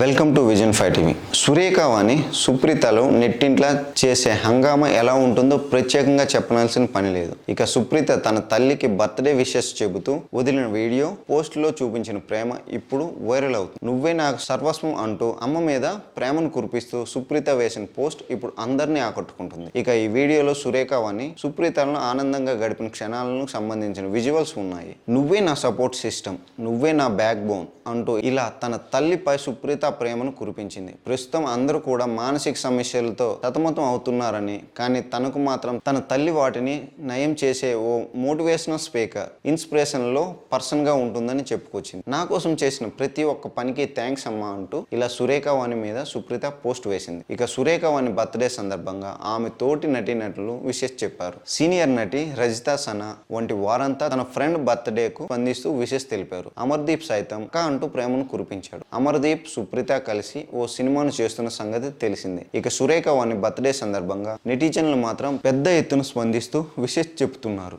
Welcome to vision five TV. Surekha Vani సుప్రీతలో నెట్టింట్లా చేసే హంగామా ఎలా ఉంటుందో ప్రత్యేకంగా చెప్పనాల్సిన పని లేదు. ఇక సుప్రీత తన తల్లికి బర్త్డే విషెస్ చెబుతూ వదిలిన వీడియో పోస్ట్లో చూపించిన ప్రేమ ఇప్పుడు వైరల్ అవుతుంది. నువ్వే నాకు సర్వస్వం అంటూ అమ్మ మీద ప్రేమను కురిపిస్తూ సుప్రీత వేసిన పోస్ట్ ఇప్పుడు అందరినీ ఆకట్టుకుంటుంది. ఇక ఈ వీడియోలో సురేఖ వాణి సుప్రీతలను ఆనందంగా గడిపిన క్షణాలను సంబంధించిన విజువల్స్ ఉన్నాయి. నువ్వే నా సపోర్ట్ సిస్టమ్ నువ్వే నా బ్యాక్ బోన్ అంటూ ఇలా తన తల్లిపై సుప్రీత ప్రేమను కురిపించింది. ప్రస్తుతం అందరూ కూడా మానసిక సమస్యలతో సతమతం అవుతున్నారని కానీ తనకు మాత్రం తన తల్లి వాటిని నయం చేసే ఓ మోటివేషనల్ స్పీకర్ ఇన్స్పిరేషన్లో పర్సన్గా ఉంటుందని చెప్పుకొచ్చింది. నా కోసం చేసిన ప్రతి ఒక్క పనికి థ్యాంక్స్ అమ్మా అంటూ ఇలా సురేఖ వాణి మీద సుప్రీత పోస్ట్ వేసింది. ఇక సురేఖ వాణి బర్త్డే సందర్భంగా ఆమె తోటి నటీనటులు విషెస్ చెప్పారు. సీనియర్ నటి రజిత సనా వంటి వారంతా తన ఫ్రెండ్ బర్త్డేకు స్పందిస్తూ విషెస్ తెలిపారు. అమర్దీప్ సైతం కా అంటూ ప్రేమను కురిపించాడు. అమర్దీప్ సుప్రీత కలిసి ఓ సినిమాను చేస్తున్న సంగతి తెలిసిందే. ఇక సురేఖ వాణి బర్త్డే సందర్భంగా నెటిజన్లు మాత్రం పెద్ద ఎత్తున స్పందిస్తూ విషెస్ చెబుతున్నారు